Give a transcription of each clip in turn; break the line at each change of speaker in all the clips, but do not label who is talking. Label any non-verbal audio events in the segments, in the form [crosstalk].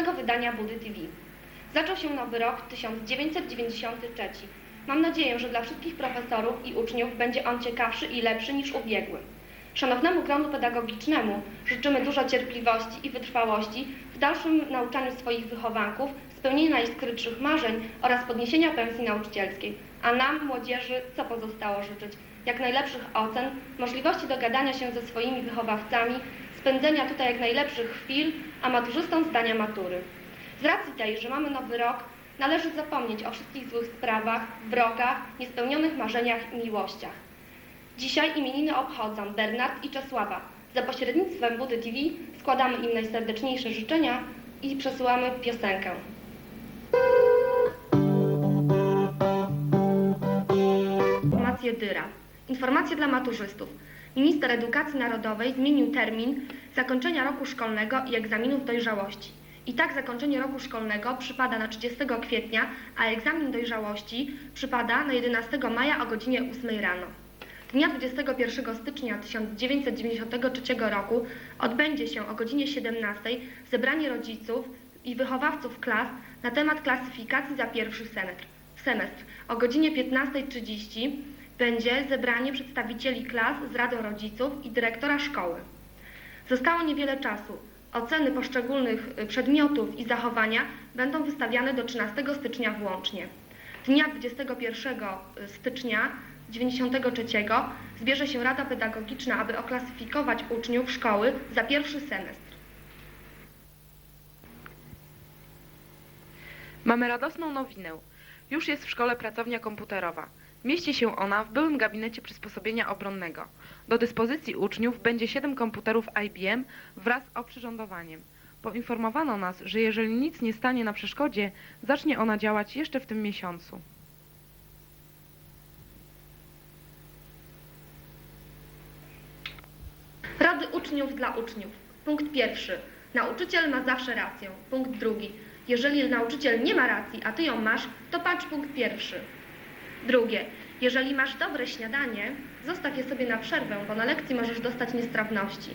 wydania Budy TV. Zaczął się nowy rok 1993. Mam nadzieję, że dla wszystkich profesorów i uczniów będzie on ciekawszy i lepszy niż ubiegły. Szanownemu gronu pedagogicznemu życzymy dużo cierpliwości i wytrwałości w dalszym nauczaniu swoich wychowanków, spełnienia najskrytszych marzeń oraz podniesienia pensji nauczycielskiej. A nam, młodzieży, co pozostało życzyć? Jak najlepszych ocen, możliwości dogadania się ze swoimi wychowawcami, spędzenia tutaj jak najlepszych chwil, a maturzystom zdania matury. Z racji tej, że mamy nowy rok, należy zapomnieć o wszystkich złych sprawach, wrogach, niespełnionych marzeniach i miłościach. Dzisiaj imieniny obchodzą Bernard i Czesława. Za pośrednictwem Budy TV składamy im najserdeczniejsze życzenia i przesyłamy piosenkę. Informacje Dyra. Informacje dla maturzystów. Minister Edukacji Narodowej zmienił termin zakończenia roku szkolnego i egzaminów dojrzałości. I tak zakończenie roku szkolnego przypada na 30 kwietnia, a egzamin dojrzałości przypada na 11 maja o godzinie 8 rano. Dnia 21 stycznia 1993 roku odbędzie się o godzinie 17 zebranie rodziców i wychowawców klas na temat klasyfikacji za pierwszy semestr. semestr. O godzinie 15.30 będzie zebranie przedstawicieli klas z Radą Rodziców i dyrektora szkoły. Zostało niewiele czasu. Oceny poszczególnych y, przedmiotów i zachowania będą wystawiane do 13 stycznia włącznie. Dnia 21 stycznia 1993 zbierze się Rada Pedagogiczna, aby oklasyfikować uczniów szkoły za pierwszy semestr.
Mamy radosną nowinę. Już jest w szkole pracownia komputerowa. Mieści się ona w byłym gabinecie przysposobienia obronnego. Do dyspozycji uczniów będzie 7 komputerów IBM wraz z oprzyrządowaniem. Poinformowano nas, że jeżeli nic nie stanie na przeszkodzie, zacznie ona działać jeszcze w tym miesiącu.
Rady uczniów dla uczniów. Punkt pierwszy. Nauczyciel ma zawsze rację. Punkt drugi. Jeżeli nauczyciel nie ma racji, a ty ją masz, to patrz punkt pierwszy. Drugie. Jeżeli masz dobre śniadanie, zostaw je sobie na przerwę, bo na lekcji możesz dostać niestrawności.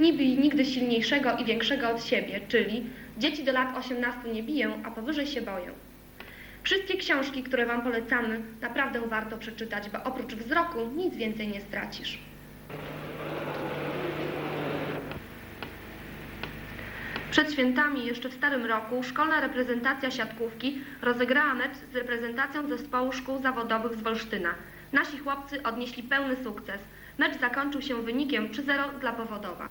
Nie bij nigdy silniejszego i większego od siebie, czyli dzieci do lat 18 nie biję, a powyżej się boję. Wszystkie książki, które Wam polecamy, naprawdę warto przeczytać, bo oprócz wzroku nic więcej nie stracisz. Przed świętami, jeszcze w starym roku, szkolna reprezentacja siatkówki rozegrała mecz z reprezentacją zespołu szkół zawodowych z Wolsztyna. Nasi chłopcy odnieśli pełny sukces. Mecz zakończył się wynikiem 3-0 dla Powodowa.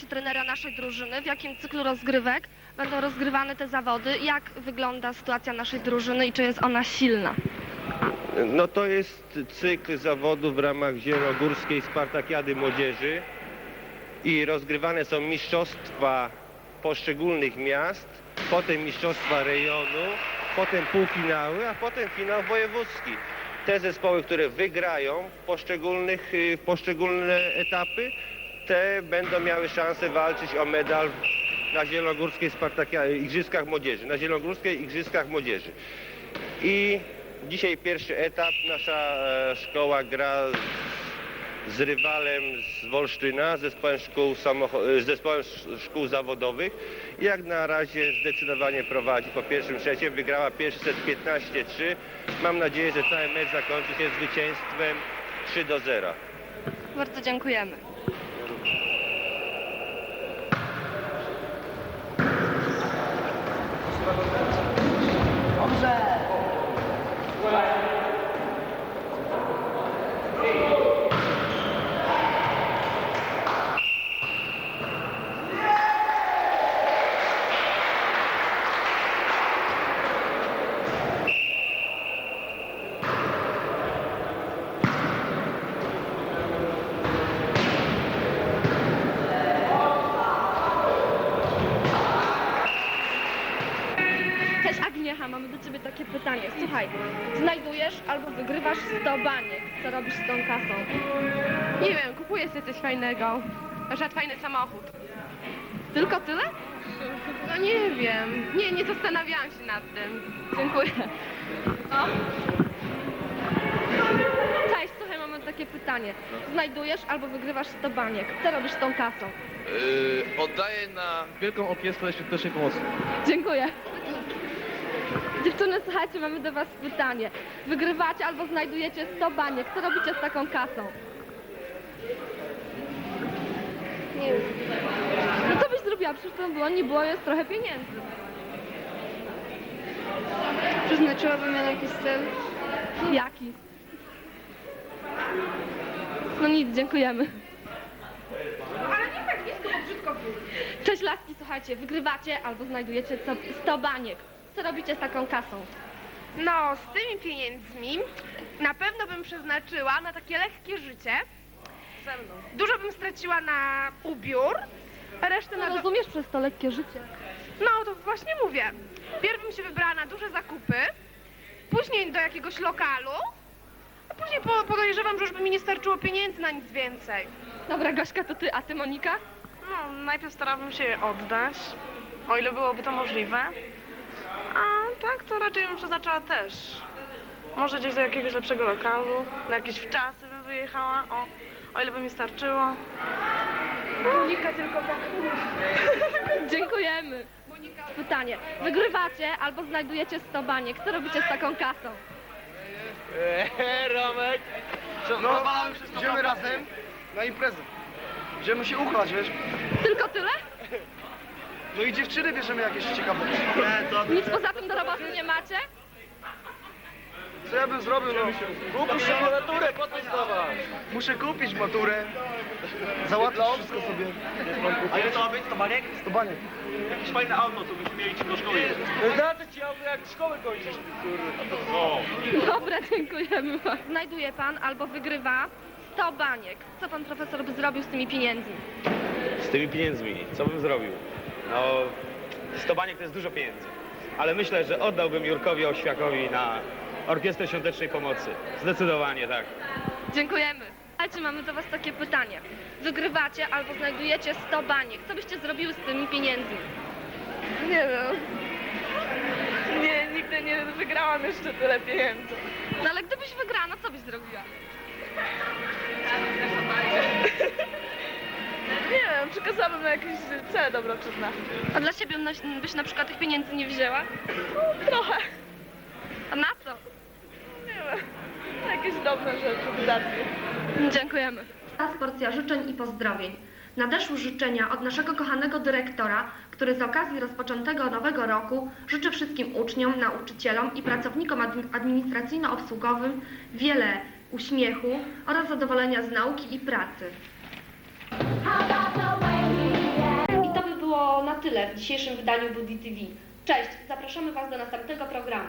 Się trenera naszej drużyny, w jakim cyklu rozgrywek będą rozgrywane te zawody, jak wygląda sytuacja naszej drużyny i czy jest ona silna.
No to jest cykl zawodów w ramach Zielonogórskiej Spartakiady Młodzieży i rozgrywane są mistrzostwa poszczególnych miast, potem mistrzostwa rejonu, potem półfinały, a potem finał wojewódzki. Te zespoły, które wygrają poszczególnych, y, poszczególne etapy, te będą miały szansę walczyć o medal na Zielonogórskiej Igrzyskach Młodzieży, na Zielonogórskiej Igrzyskach Młodzieży. I dzisiaj pierwszy etap. Nasza e, szkoła gra z, z rywalem z Wolsztyna, zespołem szkół, e, zespołem sz- szkół zawodowych. Jak na razie zdecydowanie prowadzi po pierwszym secie. Wygrała pierwszy set 15-3. Mam nadzieję, że cały mecz zakończy się zwycięstwem 3 do 0.
Bardzo dziękujemy. 对。Pytanie. Słuchaj, znajdujesz albo wygrywasz 100 baniek. Co robisz z tą kasą?
Nie wiem, kupuję sobie coś fajnego. Na przykład fajny samochód.
Tylko tyle?
No nie wiem. Nie, nie zastanawiałam się nad tym.
Dziękuję. O. Cześć, słuchaj, mamy takie pytanie. Znajdujesz albo wygrywasz 100 baniek. Co robisz z tą kasą?
Yy, oddaję na Wielką Orkiestrę Świątecznej Pomocy.
Dziękuję. Dziewczyny, słuchajcie, mamy do was pytanie. Wygrywacie albo znajdujecie 100 baniek. Co robicie z taką kasą? Nie wiem. No co byś zrobiła? Przecież to było, nie było, jest trochę pieniędzy.
Przeznaczyłabym ją na jakiś cel.
Jaki? No nic, dziękujemy. Ale nie tak blisko, bo brzydko Cześć laski, słuchajcie, wygrywacie albo znajdujecie co- 100 baniek. Co robicie z taką kasą?
No, z tymi pieniędzmi na pewno bym przeznaczyła na takie lekkie życie. Dużo bym straciła na ubiór, a resztę na...
No,
Do...
rozumiesz przez to lekkie życie?
No, to właśnie mówię. Pierw bym się wybrała na duże zakupy, później do jakiegoś lokalu, a później po, podejrzewam, że już by mi nie starczyło pieniędzy na nic więcej.
Dobra, Gośka, to ty, a ty, Monika?
No, najpierw starałabym się je oddać, o ile byłoby to możliwe. A tak, to raczej bym przeznaczała też. Może gdzieś do jakiegoś lepszego lokalu, na jakieś wczasy bym wyjechała, o, o ile by mi starczyło.
Monika tylko tak... [laughs]
Dziękujemy. Pytanie. Wygrywacie albo znajdujecie 100 baniek. Co robicie z taką kasą? [laughs]
Romek!
No, idziemy razem na imprezę. Idziemy się uchlać, wiesz?
Tylko tyle? [laughs]
No i dziewczyny bierzemy jakieś ciekawe.
Nic poza tym do roboty nie macie?
Co ja bym zrobił, no? Kupisz się
Maturę po co zdawać?
Muszę kupić maturę. Załatwić wszystko sobie.
A ile to ma być, to baniek?
To baniek.
Jakieś fajne auto, to byśmy mieli ci do szkoły jeździć.
Znaczy ci auto jak szkołę kończysz.
O,
Dobra, dziękujemy. Znajduje pan albo wygrywa 100 baniek. Co pan profesor by zrobił z tymi pieniędzmi?
Z tymi pieniędzmi, co bym zrobił? No, 100 baniek to jest dużo pieniędzy. Ale myślę, że oddałbym Jurkowi Oświakowi na Orkiestrę Świątecznej Pomocy. Zdecydowanie tak.
Dziękujemy. Słuchajcie, mamy do was takie pytanie. Wygrywacie albo znajdujecie 100 baniek. Co byście zrobiły z tymi pieniędzmi?
Nie wiem. Nie, nigdy nie wygrałam jeszcze tyle pieniędzy.
No ale gdybyś wygrała, no co byś zrobiła?
Na jakieś cele dobroczynne.
A dla siebie na- byś na przykład tych pieniędzy nie wzięła?
Trochę.
A na co?
Nie wiem. Na jakieś dobre rzeczy, wydatki.
Dziękujemy. Teraz porcja życzeń i pozdrowień. Nadeszły życzenia od naszego kochanego dyrektora, który z okazji rozpoczętego nowego roku życzy wszystkim uczniom, nauczycielom i pracownikom admi- administracyjno-obsługowym wiele uśmiechu oraz zadowolenia z nauki i pracy. Było na tyle w dzisiejszym wydaniu Buddy TV. Cześć, zapraszamy Was do następnego programu.